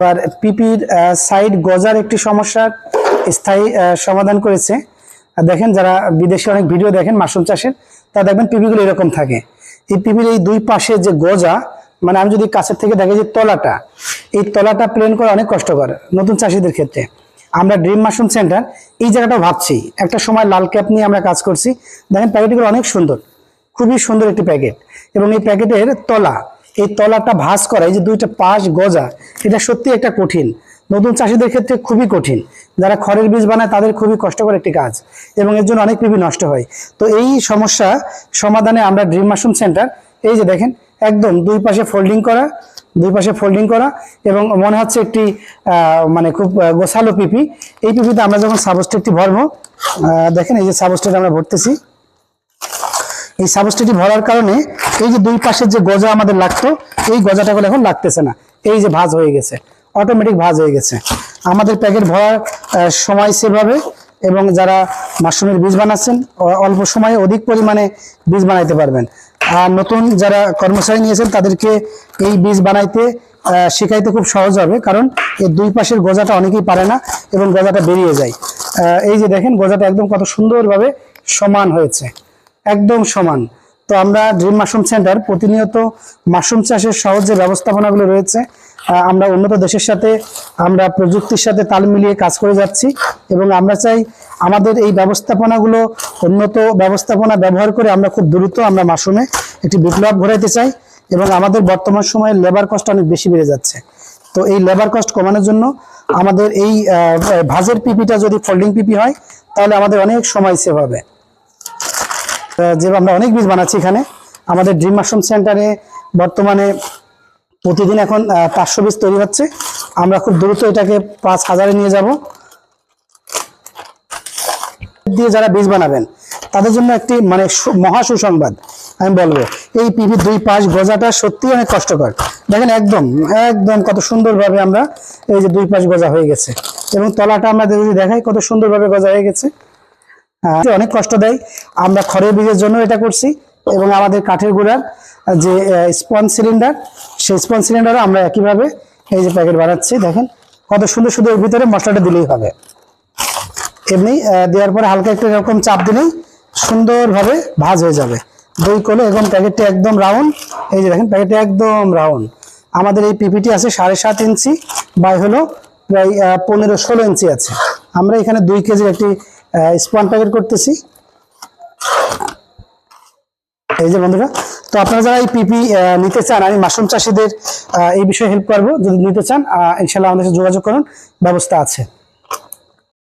এবার পিপির সাইড গজার একটি সমস্যার স্থায়ী সমাধান করেছে। আর দেখেন যারা বিদেশে অনেক ভিডিও দেখেন মাশরুম চাষের তা দেখবেন পিপিগুলো এরকম থাকে। এই পিপির এই দুই পাশে যে গজা মানে আমি যদি কাছের থেকে দেখি যে তলাটা, এই তলাটা প্লেন করা অনেক কষ্টকর নতুন চাষিদের ক্ষেত্রে। আমরা ড্রিম মাশরুম সেন্টার, এই জায়গাটা ভাবছি। একটা সময় লাল ক্যাপ নিয়ে আমরা কাজ করছি। দেখেন প্যাকেটগুলো অনেক সুন্দর, খুবই সুন্দর একটি প্যাকেট। এবং এই প্যাকেটের তলা এই তলাটা ভাঁজ করা, এই যে দুইটা পাশ গজা, এটা সত্যি একটা কঠিন। নতুন চাষিদের ক্ষেত্রে খুবই কঠিন। যারা খড়ের বীজ বানায়, তাদের খুবই কষ্টকর একটি কাজ এবং এর জন্য অনেক পিপি নষ্ট হয়। তো এই সমস্যা সমাধানে আমরা ড্রিম মাশরুম সেন্টার, এই যে দেখেন, একদম দুই পাশে ফোল্ডিং করা, দুই পাশে ফোল্ডিং করা এবং মনে হচ্ছে একটি মানে খুব গোছালো পিপি। এই পিপিতে আমরা যখন সাবস্টেটটি ভরবো দেখেন এই যে সাবস্টেট আমরা ভরতেছি। এই সাবস্টেটি ভরার কারণে এই যে দুই পাশের যে গজা আমাদের লাগতো, এই গজাটাগুলো এখন লাগতেছে না। এই যে ভাজ হয়ে গেছে অটোমেটিক ভাজ হয়ে গেছে। আমাদের প্যাকেট ভরার সময় সেভাবে এবং যারা মাশরুমের বীজ বানাচ্ছেন অল্প সময়ে অধিক পরিমাণে বীজ বানাইতে পারবেন। আর নতুন যারা কর্মচারী নিয়েছেন, তাদেরকে এই বীজ বানাইতে শেখাইতে খুব সহজ হবে, কারণ এই দুই পাশের গজাটা অনেকেই পারে না এবং গজাটা বেরিয়ে যায়। এই যে দেখেন, গজাটা একদম কত সুন্দরভাবে সমান হয়েছে। একদম সমান। তো আমরা ড্রিম মাশরুম সেন্টার প্রতিনিয়ত মাশরুম চাষের সহজ যে ব্যবস্থাপনাগুলো রয়েছে আমরা উন্নত দেশের সাথে, আমরা প্রযুক্তির সাথে তাল মিলিয়ে কাজ করে যাচ্ছি এবং আমরা চাই আমাদের এই ব্যবস্থাপনাগুলো উন্নত ব্যবস্থাপনা ব্যবহার করে আমরা খুব দ্রুত আমরা মাশরুমে একটি বিপ্লব ঘটাইতে চাই এবং আমাদের বর্তমান সময়ে লেবার কস্ট অনেক বেশি বেড়ে যাচ্ছে। তো এই লেবার কস্ট কমানোর জন্য আমাদের এই ভাজের পিপিটা যদি ফোল্ডিং পিপি হয়, তাহলে আমাদের অনেক সময় সেভ হবে। যে আমরা অনেক বীজ বানাচ্ছি এখানে, আমাদের ড্রিম মাশরুম সেন্টারে বর্তমানে প্রতিদিন এখন পাঁচশো বীজ তৈরি হচ্ছে। আমরা খুব দ্রুত এটাকে পাঁচ হাজারে নিয়ে যাব। দিয়ে যারা বীজ বানাবেন, তাদের জন্য একটি মানে মহা সুসংবাদ আমি বলব, এই পিভির দুই পাশ গজাটা সত্যি অনেক কষ্টকর। দেখেন একদম একদম কত সুন্দরভাবে আমরা এই যে দুই পাশ গজা হয়ে গেছে। এবং তলাটা আমরা যদি দেখাই কত সুন্দরভাবে গজা হয়ে গেছে। অনেক কষ্ট দেয়। আমরা খড়ের বীজের জন্য এটা করছি এবং আমাদের কাঠের গুঁড়ার যে স্পন সিলিন্ডার সেই স্পন সিলিন্ডারও আমরা একইভাবে এই যে প্যাকেট বানাচ্ছি, দেখেন। কত সুন্দর সুন্দর এর ভিতরে মশলাটা দিলেই হবে। এমনি দেওয়ার পরে হালকা একটু এরকম চাপ দিলেই সুন্দরভাবে ভাজ হয়ে যাবে। দই, কোলে এবং প্যাকেটটি একদম রাউন্ড এই যে দেখেন, প্যাকেটটি একদম রাউন্ড আমাদের এই পিপিটি আছে সাড়ে সাত ইঞ্চি, বাই হলো প্রায় পনেরো ষোলো ইঞ্চি আছে। আমরা এখানে দুই কেজির একটি স্পন প্যাকেট করতেছি। এই যে বন্ধুরা, তো আপনারা যারা এই পিপি নিতে চান, আমি মাশরুম চাষিদের এই বিষয়ে হেল্প করব। যদি নিতে চান ইনশাল্লাহ আমাদের যোগাযোগ করুন, ব্যবস্থা আছে।